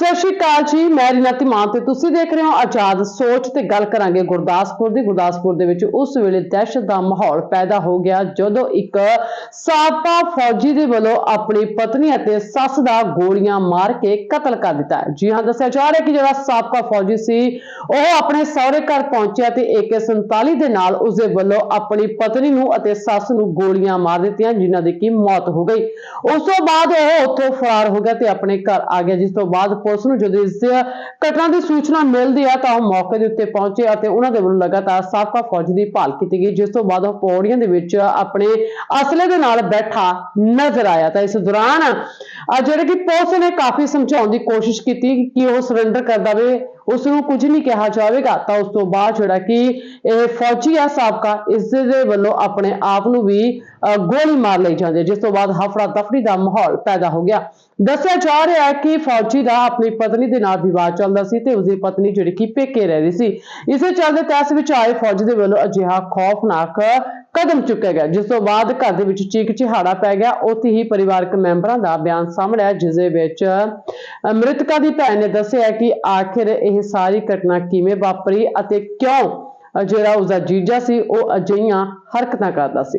ਸਤਿ ਸ਼੍ਰੀ ਅਕਾਲ ਜੀ, ਮੈਂ ਰੀਨਾ ਧੀਮਾਨ ਤੇ ਤੁਸੀਂ ਦੇਖ ਰਹੇ ਹੋ ਆਜ਼ਾਦ ਸੋਚ ਤੇ ਗੱਲ ਕਰਾਂਗੇ ਗੁਰਦਾਸਪੁਰ ਦੀ। ਗੁਰਦਾਸਪੁਰ ਦੇ ਵਿੱਚ ਉਸ ਵੇਲੇ ਦਹਿਸ਼ਤ ਦਾ ਮਾਹੌਲ ਪੈਦਾ ਹੋ ਗਿਆ, ਜਦੋਂ ਇੱਕ ਸਾਬਕਾ ਫੌਜੀ ਦੇ ਵੱਲੋਂ ਆਪਣੀ ਪਤਨੀ ਅਤੇ ਸੱਸ ਦਾ ਗੋਲੀਆਂ ਮਾਰ ਕੇ ਕਤਲ ਕਰ ਦਿੱਤਾ। ਜੀ ਹਾਂ, ਦੱਸਿਆ ਜਾ ਰਿਹਾ ਕਿ ਜਿਹੜਾ ਸਾਬਕਾ ਫੌਜੀ ਸੀ, ਉਹ ਆਪਣੇ ਸਹੁਰੇ ਘਰ ਪਹੁੰਚਿਆ ਤੇ AK47 ਦੇ ਨਾਲ ਉਸ ਦੇ ਵੱਲੋਂ ਆਪਣੀ ਪਤਨੀ ਨੂੰ ਅਤੇ ਸੱਸ ਨੂੰ ਗੋਲੀਆਂ ਮਾਰ ਦਿੱਤੀਆਂ, ਜਿਨ੍ਹਾਂ ਦੀ ਕਿ ਮੌਤ ਹੋ ਗਈ। ਉਸ ਤੋਂ ਬਾਅਦ ਉਹ ਉੱਥੋਂ ਫਰਾਰ ਹੋ ਗਿਆ ਤੇ ਆਪਣੇ ਘਰ ਆ ਗਿਆ, ਜਿਸ ਤੋਂ ਬਾਅਦ ਪੁਲਿਸ ਨੂੰ ਜਦੋਂ ਇਸ ਘਟਨਾ ਦੀ ਸੂਚਨਾ ਮਿਲਦੀ ਆ ਤਾਂ ਉਹ ਮੌਕੇ ਦੇ ਉੱਤੇ ਪਹੁੰਚੇ ਅਤੇ ਉਹਨਾਂ ਦੇ ਵੱਲੋਂ ਲਗਾਤਾਰ ਸਾਬਕਾ ਫੌਜੀ ਦੀ ਭਾਲ ਕੀਤੀ ਗਈ, ਜਿਸ ਤੋਂ ਬਾਅਦ ਉਹ ਪੌੜੀਆਂ ਦੇ ਵਿੱਚ ਆਪਣੇ ਅਸਲੇ ਦੇ ਨਾਲ ਬੈਠਾ ਨਜ਼ਰ ਆਇਆ। ਤਾਂ ਇਸ ਦੌਰਾਨ ਆ ਜਿਹੜੇ ਕਿ ਪੁਲਿਸ ਨੇ ਕਾਫੀ ਸਮਝਾਉਣ ਦੀ ਕੋਸ਼ਿਸ਼ ਕੀਤੀ ਕਿ ਉਹ ਸਰੈਂਡਰ ਕਰ ਦਵੇ ਉਸ ਨੂੰ ਕੁਝ ਨਹੀਂ ਕਿਹਾ ਜਾਵੇਗਾ। ਤਾਂ ਉਸ ਤੋਂ ਬਾਅਦ ਜਿਹੜਾ ਕਿ ਇਹ ਫੌਜੀ ਆ ਸਾਬਕਾ ਇਸ ਦੇ ਵੱਲੋਂ ਆਪਣੇ ਆਪ ਨੂੰ ਵੀ ਗੋਲੀ ਮਾਰ ਲਈ ਜਾਂਦੀ ਹੈ, ਜਿਸ ਤੋਂ ਬਾਅਦ ਹਫੜਾ ਤਫੜੀ ਦਾ ਮਾਹੌਲ ਪੈਦਾ ਹੋ ਗਿਆ। ਦੱਸਿਆ ਜਾ ਰਿਹਾ ਹੈ ਕਿ ਫੌਜੀ ਦਾ ਆਪਣੀ ਪਤਨੀ ਦੇ ਨਾਲ ਵਿਵਾਦ ਚੱਲਦਾ ਸੀ ਤੇ ਉਸਦੀ ਪਤਨੀ ਜਿਹੜੀ ਕਿ ਪੇਕੇ ਰਹਿ ਰਹੀ ਸੀ। ਇਸੇ ਚੱਲਦੇ ਤੈਸ ਵਿੱਚ ਆਏ ਫੌਜੀ ਦੇ ਵੱਲੋਂ ਅਜਿਹਾ ਖੌਫਨਾਕ ਕਦਮ ਚੁੱਕਿਆ ਗਿਆ ਜਿਸ ਤੋਂ ਬਾਅਦ ਘਰ ਦੇ ਵਿੱਚ ਚੀਕ ਚਿਹਾੜਾ ਪੈ ਗਿਆ। ਉੱਥੇ ਹੀ ਪਰਿਵਾਰਕ ਮੈਂਬਰਾਂ ਦਾ ਬਿਆਨ ਸਾਹਮਣੇ ਆਇਆ ਜਿਸ ਦੇ ਵਿੱਚ ਮ੍ਰਿਤਕਾ ਦੀ ਭੈਣ ਨੇ ਦੱਸਿਆ ਕਿ ਆਖਿਰ ਇਹ ਸਾਰੀ ਘਟਨਾ ਕਿਵੇਂ ਵਾਪਰੀ ਅਤੇ ਕਿਉਂ ਜਿਹੜਾ ਉਸਦਾ ਜੀਜਾ ਸੀ ਉਹ ਅਜਿਹੀਆਂ ਹਰਕਤਾਂ ਕਰਦਾ ਸੀ।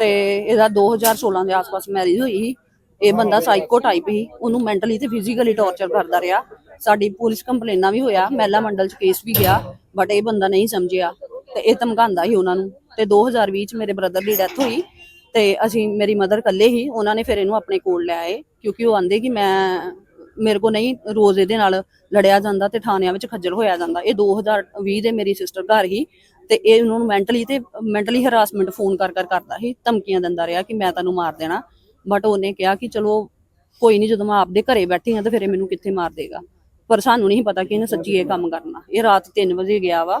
ਤੇ ਇਹਦਾ 2016 ਦੇ ਆਸ-ਪਾਸ ਮੈਰਿਜ ਹੋਈ ਸੀ। ਇਹ ਬੰਦਾ ਸਾਈਕੋ ਟਾਈਪ ਸੀ। ਉਹਨੂੰ ਮੈਂਟਲੀ ਤੇ ਫਿਜ਼ੀਕਲੀ ਟੌਰਚਰ ਕਰਦਾ ਰਿਹਾ। ਸਾਡੀ ਪੁਲਿਸ ਕੰਪਲੇਨਾਂ ਵੀ ਹੋਇਆ। ਮਹਿਲਾ ਮੰਡਲ ਚ ਕੇਸ ਵੀ ਗਿਆ ਬਟ ਇਹ ਬੰਦਾ ਨਹੀਂ ਸਮਝਿਆ। ਤੇ ਇਹ ਧਮਕਾਉਂਦਾ ਸੀ ਉਹਨਾਂ ਨੂੰ। ਤੇ 2020 ਚ ਮੇਰੇ ਬ੍ਰਦਰ ਦੀ ਡੈਥ ਹੋਈ। ਤੇ ਅਸੀਂ ਮੇਰੀ ਮਦਰ ਇਕੱਲੇ ਹੀ ਉਹਨਾਂ ਨੇ ਫਿਰ ਇਹਨੂੰ ਆਪਣੇ ਕੋਲ ਲੈ ਆਏ। ਕਿਉਂਕਿ ਉਹ ਆਂਦੇ ਕਿ ਮੈਂ ਮੇਰੇ ਕੋ ਨਹੀਂ ਰੋਜ਼ ਇਹਦੇ ਨਾਲ ਲੜਿਆ ਜਾਂਦਾ ਤੇ ਥਾਣਿਆਂ ਵਿੱਚ ਖੱਜਲ ਹੋਇਆ ਜਾਂਦਾ। ਇਹ 2020 ਦੇ ਮੇਰੀ ਸਿਸਟਰ ਘਰ ਹੀ ਤੇ ਇਹ ਉਹਨਾਂ ਨੂੰ ਮੈਂਟਲੀ ਤੇ ਮੈਂਟਲੀ ਹਰਾਸਮੈਂਟ ਫੋਨ ਕਰ ਕਰ ਕਰਦਾ ਸੀ, ਧਮਕੀਆਂ ਦਿੰਦਾ ਰਿਹਾ ਕਿ ਮੈਂ ਤੈਨੂੰ ਮਾਰ ਦੇਣਾ। ਬਟ ਉਹਨੇ ਕਿਹਾ ਕਿ ਚਲੋ ਕੋਈ ਨਹੀਂ ਜਦੋਂ ਮੈਂ ਆਪਦੇ ਘਰੇ ਬੈਠੀ ਹਾਂ ਤੇ ਫਿਰ ਇਹ ਮੈਨੂੰ ਕਿੱਥੇ ਮਾਰ ਦੇਗਾ? ਪਰ ਸਾਨੂੰ ਨਹੀਂ ਪਤਾ ਕਿ ਇਹਨੇ ਸੱਚੀ ਇਹ ਕੰਮ ਕਰਨਾ। ਇਹ ਰਾਤ 3 ਵਜੇ ਗਿਆ ਵਾ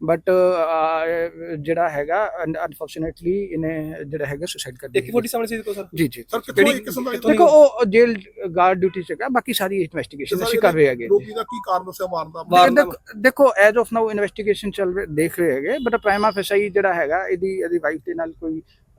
ਬਟ ਜਿਹੜਾ ਹੈਗਾ ਅਨਫੋਰਚੂਨੇਟਲੀ ਇਹਨੇ ਜਿਹੜਾ ਹੈਗਾ ਸੁਸਾਈਡ ਕਰ ਇੱਕ ਫੋਟੀ ਸਾਹਮਣੇ ਸੀ ਦੇਖੋ ਸਰ? ਜੀ ਜੀ। ਸਰ ਇੱਕ ਕਿਸਮ ਦਾ ਦੇਖੋ ਉਹ ਜੇਲ ਗਾਰਡ ਡਿਊਟੀ ਚ ਹੈਗਾ ਬਾਕੀ ਸਾਰੀ ਇਨਵੈਸਟੀਗੇਸ਼ਨ ਅਸੀਂ ਕਰ ਰਹੇ ਹੈਗੇ। ਰੋਗੀ ਦਾ ਕੀ ਕਾਰਨ ਦੱਸਿਆ ਮਾਰਨ ਦਾ? ਮਾਰਨ ਦਾ- ਦੇਖੋ- ਦੇਖੋ ਐਜ਼ ਆਫ ਨਾਓ ਇਨਵੈਸਟੀਗੇਸ਼ਨ ਚੱਲ ਰਹੀ ਦੇਖ ਰਹੇ ਹੈਗੇ ਬਟ ਪ੍ਰਾਈਮਾ ਫੈਸਾਈ ਜਿਹੜਾ ਹੈਗਾ ਇਹਦੀ ਇਹਦੀ ਵਾਈਫ ਦੇ ਨਾਲ ਕੋਈ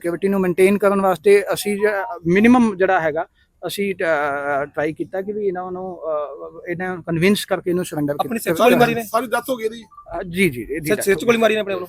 ਸਿਕਿਉਰਿਟੀ ਨੂੰ ਮੇਨਟੇਨ ਕਰਨ ਵਾਸਤੇ ਅਸੀਂ ਮਿਨੀਮਮ ਜਿਹੜਾ ਹੈਗਾ ਅਸੀਂ ਟਰਾਈ ਕੀਤਾ ਕਿ ਵੀ ਇਹਨਾਂ ਨੂੰ ਇਹਨਾਂ ਨੂੰ ਕਨਵਿੰਸ ਕਰਕੇ ਇਹਨੂੰ ਸਰੈਂਡਰ ਆਪਣੀ ਸਿਰ 'ਚ ਗੋਲੀ ਮਾਰੀ ਨੇ? ਸਾਰੀ ਹੋ ਗਈ ਇਹਦੀ? ਜੀ ਜੀ ਇਹਦੀ ਸਿਰ ਸਿਰ 'ਚ ਗੋਲੀ ਮਾਰੀ ਨੇ ਆਪਣੇ ਵੱਲੋਂ?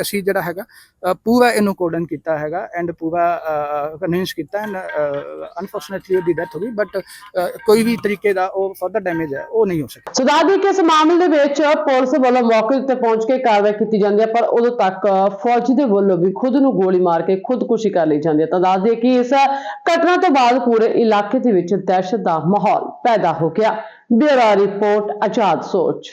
ਅਸੀਂ ਜਿਹੜਾ ਹੈਗਾ ਪੂਰਾ ਇਹਨੂੰ ਕੋਡਨ ਕੀਤਾ ਹੈਗਾ ਐਂਡ ਪੂਰਾ ਕਨਵਿੰਸ ਕੀਤਾ ਐਂਡ ਅਨਫੋਰਚੂਨੇਟਲੀ ਉਹਦੀ ਡੈਥ ਹੋ ਗਈ ਬਟ ਕੋਈ ਵੀ ਤਰੀਕੇ ਦਾ ਉਹ ਫਰਦਰ ਡੈਮੇਜ ਹੈ, ਉਹ ਨਹੀਂ ਹੋ ਸਕਿਆ। ਸੋ ਦੱਸ ਕਿ ਇਸ ਮਾਮਲੇ ਦੇ ਵਿੱਚ ਪੁਲਿਸ ਵੱਲੋਂ ਮੌਕੇ ਉੱਤੇ ਪਹੁੰਚ ਕੇ ਕਾਰਵਾਈ ਕੀਤੀ ਜਾਂਦੀ ਹੈ, ਪਰ ਉਦੋਂ ਤੱਕ ਫੌਜੀ ਦੇ ਵੱਲੋਂ ਵੀ ਖੁਦ ਨੂੰ ਗੋਲੀ ਮਾਰ ਕੇ ਖੁਦਕੁਸ਼ੀ ਕਰ ਲਈ ਜਾਂਦੀ ਹੈ। ਤਾਂ ਦੱਸ ਦਈਏ ਕਿ ਇਸ ਘਟਨਾ ਤੋਂ ਬਾਅਦ ਪੂਰੇ ਇਲਾਕੇ ਦੇ ਵਿੱਚ ਦਹਿਸ਼ਤ ਦਾ ਮਾਹੌਲ ਪੈਦਾ ਹੋ ਗਿਆ। ਬਿਊਰੋ ਰਿਪੋਰਟ, ਆਜ਼ਾਦ ਸੋਚ।